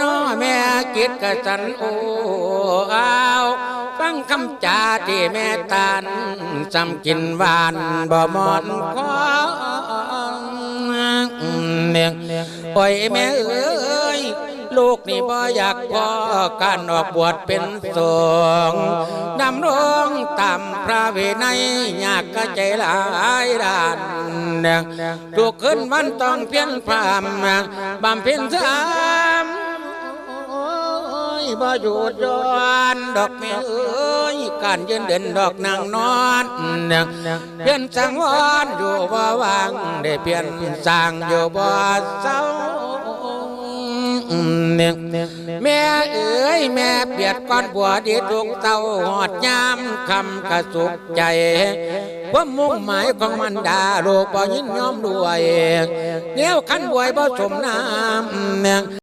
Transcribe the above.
น้อแม่กิดกะสันโอ้อ้าวฟังคำจาที่แม่ตานจำกินหวานบ่หมอนคอเนียงปล่อยแม่เอ้ยลูกนี่บ่อยากพอการออกบวชเป็นสงฆ์ดำรงตามพระวินัยยากกะใจหลายด้านทุกขึ้นวันต้องเพียนพรามบำเพ็ญสาย บ่หยุดย้อนดอกแม่เอ้ยการยืนเดินดอกนางนอนเพียนสังวรอยู่บ่วางได้เพียนสร้างอยู่บ่เศร้าแม่เอ๋ยแม่เปียดก้อนบัวดีทุกเต้าหอดยามคำกระสุกใจว่ามุ่งหมายของมันดาโลกบ่ยินยอมด้วยเนี้ยวขันบวยบ่สมน้ำ